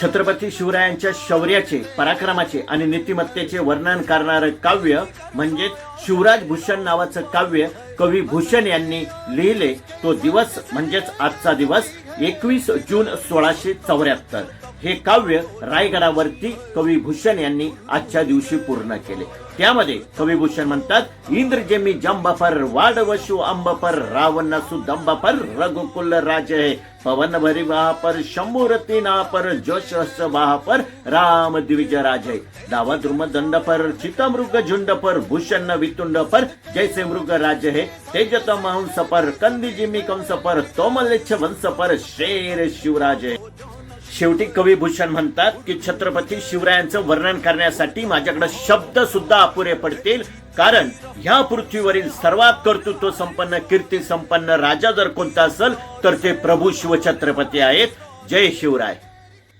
छत्रपती शिवरायांच्या शौर्याचे पराक्रमाचे आणि नीतिमत्तेचे वर्णन करणारं काव्य म्हणजेच शिवराज भूषण नावाचं काव्य कवी भूषण यांनी लिहिले. तो दिवस म्हणजेच आजचा दिवस एकवीस जून सोळाशे चौऱ्याहत्तर. हे काव्य रायगडावरती कवी भूषण यांनी आजच्या दिवशी पूर्ण केले. त्यामध्ये कवी भूषण म्हणतात इंद्र जेमी वाडवशु अंबपर रावण सुदंबापर रघुकुल राज पवन भरी पर शंभूरती पर जोश पर राम द्विज राज दावा द्रुम दंड चितमृग झुंडपर भूषण वितुंडपर जैसे मृग राज हे. तेजत मांसपर कंदी जिमी कंसपर तोमलेच्छ वंश पर शेर शिवराज शेवटी कवी भूषण म्हणतात की छत्रपती शिवरायांचं वर्णन करण्यासाठी माझ्याकडे शब्द सुद्धा अपुरे पडतील. कारण ह्या पृथ्वीवरील सर्वात कर्तृत्व संपन्न कीर्ती संपन्न राजा जर कोणता असेल तर ते प्रभू शिवछत्रपती आहेत. जय शिवराय.